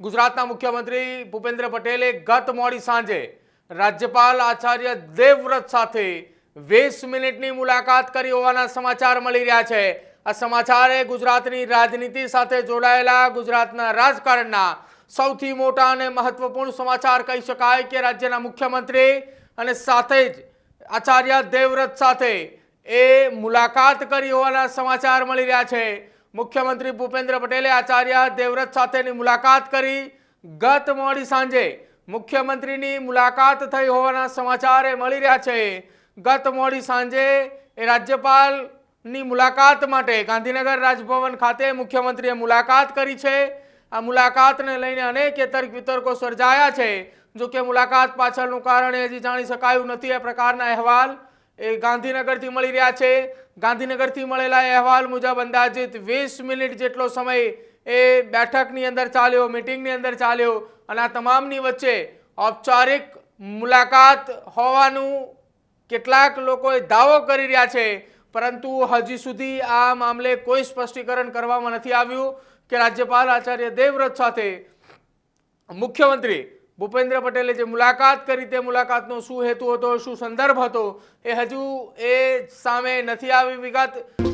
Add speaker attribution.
Speaker 1: ગુજરાતના મુખ્યમંત્રી ભૂપેન્દ્ર પટેલે ગત મોડી સાંજે રાજ્યપાલ આચાર્ય દેવવ્રત સાથે વીસ મિનિટની મુલાકાત કરી હોવાના સમાચાર મળી રહ્યા છે. આ સમાચાર ગુજરાતની રાજનીતિ સાથે જોડાયેલા ગુજરાતના રાજકારણના સૌથી મોટા અને મહત્વપૂર્ણ સમાચાર કહી શકાય કે રાજ્યના મુખ્યમંત્રી અને સાથે જ આચાર્ય દેવવ્રત સાથે એ મુલાકાત કરી હોવાના સમાચાર મળી રહ્યા છે. મુખ્યમંત્રી ભૂપેન્દ્ર પટેલે આચાર્ય દેવવ્રત સાથેની મુલાકાત કરી. ગત મોડી સાંજે મુખ્યમંત્રીની મુલાકાત થઈ હોવાના સમાચાર મળી રહ્યા છે. ગત મોડી સાંજે એ રાજ્યપાલની મુલાકાત માટે ગાંધીનગર રાજભવન ખાતે મુખ્યમંત્રીએ મુલાકાત કરી છે. આ મુલાકાતને લઈને અનેક તર્ક વિતર્કો સર્જાયા છે. જો કે મુલાકાત પાછળનું કારણ હજી જાણી શકાયું નથી. એ પ્રકારના અહેવાલ એ ગાંધીનગરથી મળી રહ્યા છે. ગાંધીનગરથી મળેલા અહેવાલ મુજબ અંદાજિત વીસ મિનિટ જેટલો સમય એ બેઠકની અંદર ચાલ્યો, મિટિંગની અંદર ચાલ્યો અને આ તમામની વચ્ચે ઔપચારિક મુલાકાત હોવાનું કેટલાક લોકોએ દાવો કરી રહ્યા છે. પરંતુ હજી સુધી આ મામલે કોઈ સ્પષ્ટીકરણ કરવામાં નથી આવ્યું કે રાજ્યપાલ આચાર્ય દેવવ્રત સાથે મુખ્યમંત્રી ભૂપેન્દ્ર પટેલે જે મુલાકાત કરી તે મુલાકાતનો શું હેતુ હતો, શું સંદર્ભ હતો, એ હજુ એ સામે નથી આવી વિગત.